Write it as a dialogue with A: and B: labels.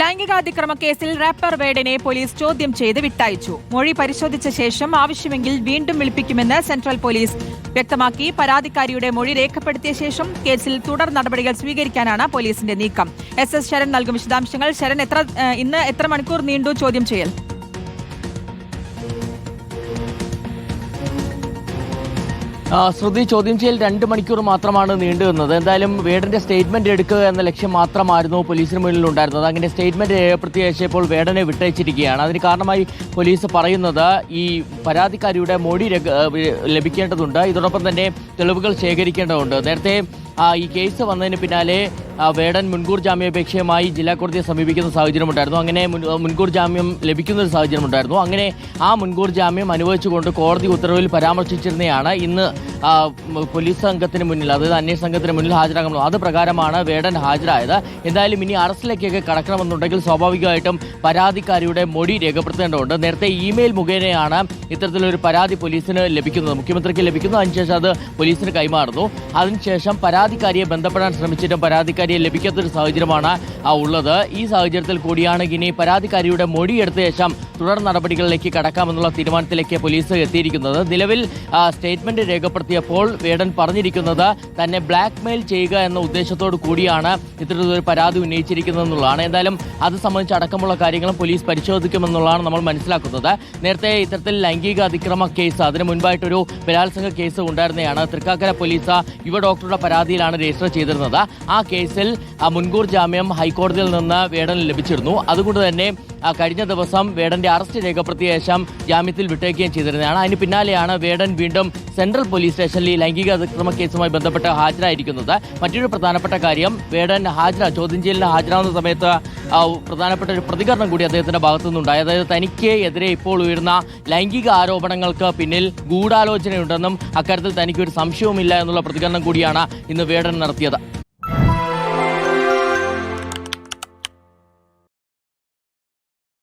A: ലൈംഗികാതിക്രമ കേസിൽ wrapper വേഡിനെ police ചോദ്യം ചെയ്ത് വിട്ടയച്ചു. മൊഴി പരിശോധിച്ച ശേഷം ആവശ്യമെങ്കിൽ വീണ്ടും വിളിപ്പിക്കുമെന്ന് സെൻട്രൽ പോലീസ് വ്യക്തമാക്കി. പരാതിക്കാരിയുടെ മൊഴി രേഖപ്പെടുത്തിയ ശേഷം കേസിൽ തുടർ നടപടികൾ സ്വീകരിക്കാനാണ് പോലീസിന്റെ നീക്കം. എസ് എസ് ശരൺ നൽകും വിശദാംശങ്ങൾ. ശരൺ എത്ര ഇന്ന് എത്ര മണിക്കൂർ നീണ്ടു ചോദ്യം ചെയ്യൽ?
B: ശ്രുതി ചോദ്യം ചെയ്യൽ രണ്ട് മണിക്കൂർ മാത്രമാണ് നീണ്ടു നിന്നത്. എന്തായാലും വേടന്റെ സ്റ്റേറ്റ്മെന്റ് എടുക്കുക എന്ന ലക്ഷ്യം മാത്രമായിരുന്നു പോലീസിന് മുന്നിൽ ഉണ്ടായിരുന്നത്. അങ്ങനെ സ്റ്റേറ്റ്മെന്റ് രേഖപ്പെടുത്തിയപ്പോൾ വേടനെ വിട്ടയച്ചിരിക്കുകയാണ്. അതിന് കാരണമായി പോലീസ് പറയുന്നത് ഈ പരാതിക്കാരിയുടെ മൊഴി ലഭിക്കേണ്ടതുണ്ട്. ഇതോടൊപ്പം തന്നെ തെളിവുകൾ ശേഖരിക്കേണ്ടതുണ്ട്. നേരത്തെ ഈ കേസ് വന്നതിന് പിന്നാലെ വേടൻ മുൻകൂർ ജാമ്യാപേക്ഷയുമായി ജില്ലാ കോടതിയെ സമീപിക്കുന്ന സാഹചര്യമുണ്ടായിരുന്നു. അങ്ങനെ മുൻകൂർ ജാമ്യം ലഭിക്കുന്ന ഒരു സാഹചര്യമുണ്ടായിരുന്നു. അങ്ങനെ ആ മുൻകൂർ ജാമ്യം അനുവദിച്ചുകൊണ്ട് കോടതി ഉത്തരവിൽ പരാമർശിച്ചിരുന്നതാണ് ഇന്ന് പോലീസ് സംഘത്തിന് മുന്നിൽ അതായത് അന്വേഷണ സംഘത്തിന് മുന്നിൽ ഹാജരാകുന്നത് അത് പ്രകാരമാണ് വേടൻ ഹാജരായത്. എന്തായാലും ഇനി അറസ്റ്റിലേക്കൊക്കെ കടക്കണമെന്നുണ്ടെങ്കിൽ സ്വാഭാവികമായിട്ടും പരാതിക്കാരിയുടെ മൊഴി രേഖപ്പെടുത്തേണ്ടതുണ്ട്. നേരത്തെ ഇമെയിൽ മുഖേനയാണ് ഇത്തരത്തിലൊരു പരാതി പോലീസിന് ലഭിക്കുന്നത്. മുഖ്യമന്ത്രിക്ക് ലഭിക്കുന്നു. അതിനുശേഷം അത് പോലീസിന് കൈമാറുന്നു. അതിനുശേഷം പരാതിക്കാരിയെ ബന്ധപ്പെടാൻ ശ്രമിച്ചിട്ടും പരാതിക്കാരിയെ ലഭിക്കാത്തൊരു സാഹചര്യമാണ് ഉള്ളത്. ഈ സാഹചര്യത്തിൽ കൂടിയാണ് ഇനി പരാതിക്കാരിയുടെ മൊഴി എടുത്ത ശേഷം തുടർ നടപടികളിലേക്ക് കടക്കാമെന്നുള്ള തീരുമാനത്തിലേക്ക് പോലീസ് എത്തിയിരിക്കുന്നത്. നിലവിൽ സ്റ്റേറ്റ്മെന്റ് രേഖപ്പെടുത്തിയപ്പോൾ വേടൻ പറഞ്ഞിരിക്കുന്നത് തന്നെ ബ്ലാക്ക് മെയിൽ ചെയ്യുക എന്ന ഉദ്ദേശത്തോടു കൂടിയാണ് ഇത്തരത്തിലൊരു പരാതി ഉന്നയിച്ചിരിക്കുന്നതെന്നുള്ളതാണ്. എന്തായാലും അത് സംബന്ധിച്ച് അടക്കമുള്ള കാര്യങ്ങളും പോലീസ് പരിശോധിക്കുമെന്നുള്ളതാണ് നമ്മൾ മനസ്സിലാക്കുന്നത്. നേരത്തെ ഇത്തരത്തിൽ ലൈംഗിക അതിക്രമ കേസ് അതിന് മുൻപായിട്ടൊരു ബലാത്സംഗ കേസ് ഉണ്ടായിരുന്നതാണ്. തൃക്കാക്കര പോലീസ് യുവ ഡോക്ടറുടെ പരാതിയിലാണ് രജിസ്റ്റർ ചെയ്തിരുന്നത്. ആ കേസിൽ മുൻകൂർ ജാമ്യം ഹൈക്കോടതിയിൽ നിന്ന് വേടന് ലഭിച്ചിരുന്നു. അതുകൊണ്ട് തന്നെ കഴിഞ്ഞ ദിവസം വേടന്റെ അറസ്റ്റ് രേഖപ്പെടുത്തിയ ശേഷം ജാമ്യത്തിൽ വിട്ടേക്കുകയും ചെയ്തിരുന്നതാണ്. അതിന് പിന്നാലെയാണ് വേടൻ വീണ്ടും സെൻട്രൽ പോലീസ് സ്റ്റേഷനിൽ ലൈംഗിക അതിക്രമ കേസുമായി ബന്ധപ്പെട്ട് ഹാജരായിരിക്കുന്നത്. മറ്റൊരു പ്രധാനപ്പെട്ട കാര്യം വേടൻ ഹാജര ചോദ്യം ചെയ്യലിന് ഹാജരാകുന്ന സമയത്ത് പ്രധാനപ്പെട്ട ഒരു പ്രതികരണം കൂടി അദ്ദേഹത്തിന്റെ ഭാഗത്തു നിന്നുണ്ടായി. അതായത് തനിക്ക് എതിരെ ഇപ്പോൾ ഉയരുന്ന ലൈംഗിക ആരോപണങ്ങൾക്ക് പിന്നിൽ ഗൂഢാലോചനയുണ്ടെന്നും അക്കാര്യത്തിൽ തനിക്കൊരു സംശയവുമില്ല എന്നുള്ള പ്രതികരണം കൂടിയാണ് ഇന്ന് വേടൻ നടത്തിയത്.